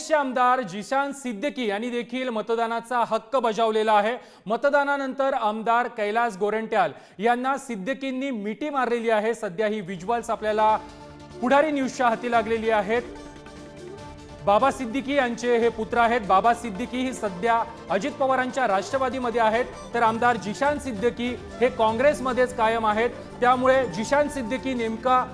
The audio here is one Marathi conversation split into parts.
काँग्रेसचे आमदार जिशान सिद्दीकी यांनी देखील मतदानाचा हक्क बजावलेला आहे. मतदानानंतर आमदार कैलास गोरंट्याल यांना सिद्दीकींनी मिठी मारलेली आहे. सध्या ही विज्युअल्स आपल्याला पुढारी न्यूजच्या हाती लागलेली आहेत. बाबा सिद्दीकी यांचे हे पुत्र आहेत. बाबा सिद्दीकी ही सध्या अजित पवारांच्या राष्ट्रवादीमध्ये आहेत. तर आमदार जिशान सिद्दीकी हे काँग्रेसमध्येच कायम आहेत. त्यामुळे जिशान सिद्दीकी नेमका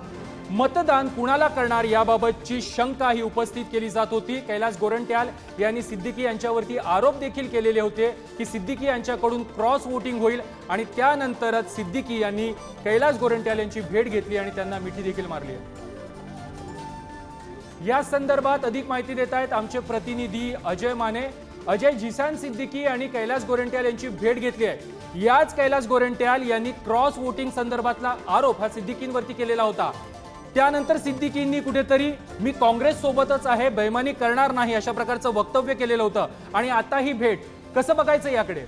मतदान कुणाला करणार याबाबतची शंका ही उपस्थित केली जात होती. कैलास गोरंट्याल यांनी सिद्दीकी यांच्यावरती आरोप देखील केलेले होते की सिद्दीकी यांच्याकडून क्रॉस वोटिंग होईल आणि त्यानंतरच सिद्दीकी यांनी कैलास गोरंट्याल यांची भेट घेतली आणि त्यांना मिठी देखील मारली. या संदर्भात अधिक माहिती देत आहेत आमचे प्रतिनिधी अजय माने. अजय जिसान सिद्दीकी आणि कैलास गोरंट्याल यांची भेट घेतली आहे. याच कैलास गोरंट्याल यांनी क्रॉस वोटिंग संदर्भातला आरोप हा सिद्दीकींवरती केलेला होता. त्यानंतर सिद्दीकींनी कुठेतरी मी काँग्रेस सोबतच आहे बैमानी करणार नाही अशा प्रकारचं वक्तव्य केलेलं होतं. आणि आता ही भेट कसं बघायचं याकडे?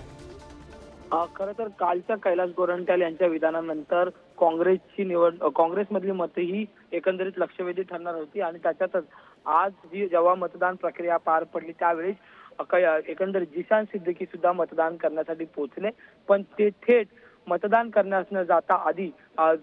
अ, खरं तर कालच्या कैलास गोरंट्याल यांच्या विधानानंतर काँग्रेसची निवड काँग्रेसमधली मतं ही एकंदरीत लक्षवेधी ठरणार होती आणि त्याच्यातच आज जी जेव्हा मतदान प्रक्रिया पार पडली त्यावेळेस कै- एकंदरीत जिशान सिद्दीकी सुद्धा मतदान करण्यासाठी पोहोचले. पण ते थेट मतदान करण्यास न जाता आधी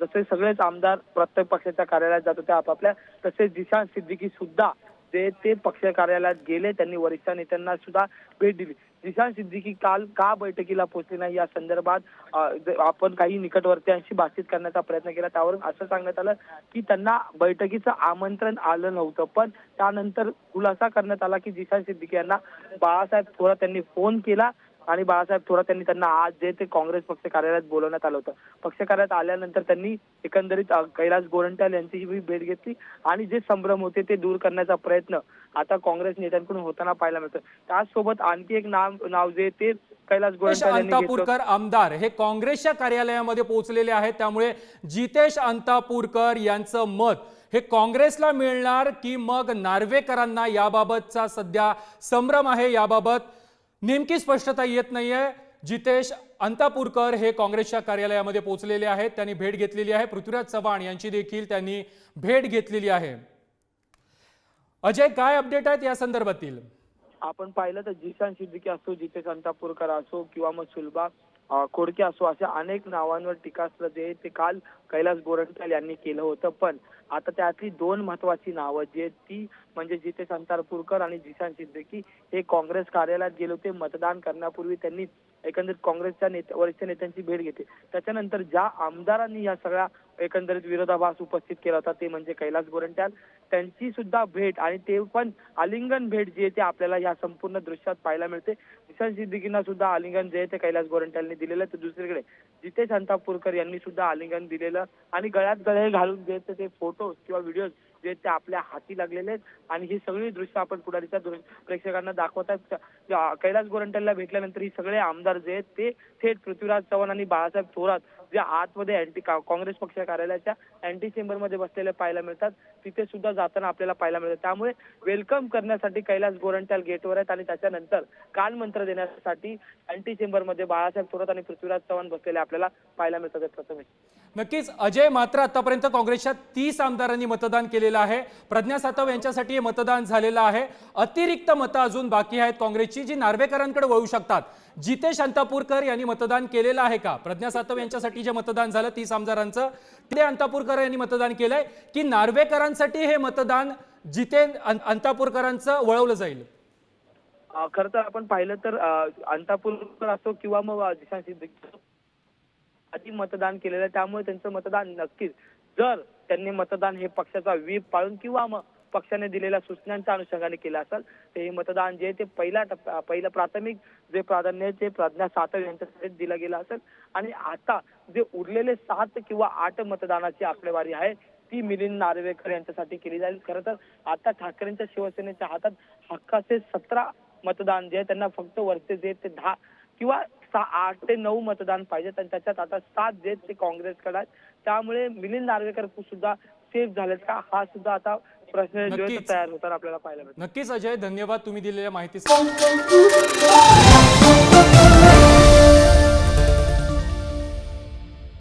जसे सगळेच आमदार प्रत्येक पक्षाच्या कार्यालयात जात होते आपापल्या तसेच दिशांत सिद्दीकी सुद्धा ते ते पक्ष कार्यालयात गेले त्यांनी वरिष्ठ नेत्यांना सुद्धा भेट दिली. दिशांत सिद्दीकी काल का बैठकीला पोहोचले नाही या संदर्भात आपण काही निकटवर्तीयांशी बातचीत करण्याचा प्रयत्न केला त्यावरून असं सांगण्यात आलं की त्यांना बैठकीचं आमंत्रण आलं नव्हतं पण त्यानंतर खुलासा करण्यात आला की दिशांत सिद्दीकी यांना बाळासाहेब थोरात त्यांनी फोन केला आणि बाळासाहेब थोरात यांनी त्यांना आज जे ते काँग्रेस पक्ष कार्यालयात बोलवण्यात आलं होतं. पक्ष कार्यालयात आल्यानंतर त्यांनी एकंदरीत कैलास गोरंट्याल यांची भेट घेतली आणि जे संभ्रम होते ते दूर करण्याचा प्रयत्न आता काँग्रेस नेत्यांकडून होताना पाहायला मिळतं त्याचसोबत आणखी एक नाव नाव जे ते कैलास अंतापूरकर आमदार हे काँग्रेसच्या कार्यालयामध्ये पोहोचलेले आहेत. त्यामुळे जितेश अंतापूरकर यांचं मत हे काँग्रेसला मिळणार की मग नार्वेकरांना याबाबतचा सध्या संभ्रम आहे? याबाबत नेमकी स्पष्टता येत नाहीये. जितेश अंतापूरकर हे काँग्रेसच्या कार्यालयामध्ये पोहोचलेले आहेत. त्यांनी भेट घेतलेली आहे. पृथ्वीराज चव्हाण यांची देखील त्यांनी भेट घेतलेली आहे. अजय काय अपडेट आहेत या संदर्भातील? आपण पाहिलं तर जिशान सिद्दीकी असो जितेश अंतापूरकर असो किंवा मग सुलभा खोडके असो अशा अनेक नावांवर टीकास्त्र जे ते काल कैलास गोरंट्याल यांनी केलं होतं. पण आता त्यातली दोन महत्वाची नावं जी आहेत ती म्हणजे जिथे अंतापूरकर आणि जिशान सिद्दीकी हे काँग्रेस कार्यालयात गेले होते मतदान करण्यापूर्वी त्यांनी एकंदरीत काँग्रेसच्या नेते वरिष्ठ नेत्यांची भेट घेतली. त्याच्यानंतर ज्या आमदारांनी या सगळ्या एकंदरीत विरोधाभास उपस्थित केला होता ते म्हणजे कैलास गोरंट्याल. त्यांची सुद्धा भेट आणि ते पण आलिंगन भेट जी आहे ते आपल्याला या संपूर्ण दृश्यात पाहायला मिळते. निशान सिद्दीकींना सुद्धा आलिंगन जे आहे ते कैलास गोरंट्यालने दिलेलं आहे. तर दुसरीकडे जिथे संतापूरकर यांनी सुद्धा आलिंगन दिलेलं आणि गळ्यात गळे घालून जे ते फोटो किंवा व्हिडिओज जे ते आपल्या हाती लागलेले आहेत. आणि ही सगळी दृश्य आपण पुढारीच्या प्रेक्षकांना दाखवत आहेत. कैलास गोरंट्यालला भेटल्यानंतर ही सगळे आमदार जे आहेत ते थेट पृथ्वीराज चव्हाण आणि बाळासाहेब थोरात जे आतमध्ये अँटी काँग्रेस पक्ष कार्यालयाच्या अँटी चेंबरमध्ये बसलेले पाहायला मिळतात. तिथे सुद्धा जाताना आपल्याला पाहायला मिळतात त्यामुळे वेलकम करण्यासाठी कैलास गोरंट्याल गेटवर आहेत आणि त्याच्यानंतर कानमंत्र देण्यासाठी अँटी चेंबरमध्ये बाळासाहेब थोरात आणि पृथ्वीराज चव्हाण बसलेले आपल्याला पाहायला मिळतात. प्रथमेश. नक्कीच. अजय मात्र आतापर्यंत काँग्रेसच्या तीस आमदारांनी मतदान केलेलं आहे. प्रज्ञा सातव यांच्यासाठी हे मतदान झालेलं आहे. अतिरिक्त मतं अजून बाकी आहेत काँग्रेसची जी नार्वेकरांकडे वळू शकतात. जितेश अंतापूरकर यांनी मतदान केलेलं आहे का? प्रज्ञा सातव यांच्यासाठी जे मतदान झालं तीस आमदारांचं ते अंतापूरकर यांनी मतदान केलंय की नार्वेकरांसाठी हे मतदान जिते अंतापूरकरांचं वळवलं जाईल? खर खरं तर आपण पाहिलं तर अंतापूरकर असो किंवा मग आधी मतदान केलेलं आहे त्यामुळे त्यांचं मतदान नक्कीच जर त्यांनी मतदान हे पक्षाचा व्हीप पाळून किंवा मग पक्षाने दिलेल्या सूचनांच्या अनुषंगाने केलं असेल तर हे मतदान जे आहे ते पहिला टप्प्या पहिलं प्राथमिक जे प्राधान्य आहे ते प्रज्ञा सातव यांच्यासाठी दिलं गेलं असेल. आणि आता जे उरलेले सात किंवा आठ मतदानाची आकडेवारी आहे ती मिलिंद नार्वेकर यांच्यासाठी केली जाईल. खरं तर आता ठाकरेंच्या शिवसेनेच्या हातात हक्काचे सतरा मतदान जे आहे त्यांना फक्त वरचे जे ते दहा किंवा आठ ते नऊ मतदान पाहिजेत आणि त्याच्यात आता सात जे आहेत ते काँग्रेसकडे आहेत त्यामुळे मिलिंद नार्वेकर सुद्धा सेफ झालेत का? हा सुद्धा आता प्रश्न. तयार होताना आपल्याला पाहायला मिळतो नक्कीच अजय धन्यवाद तुम्ही दिलेल्या माहितीसाठी.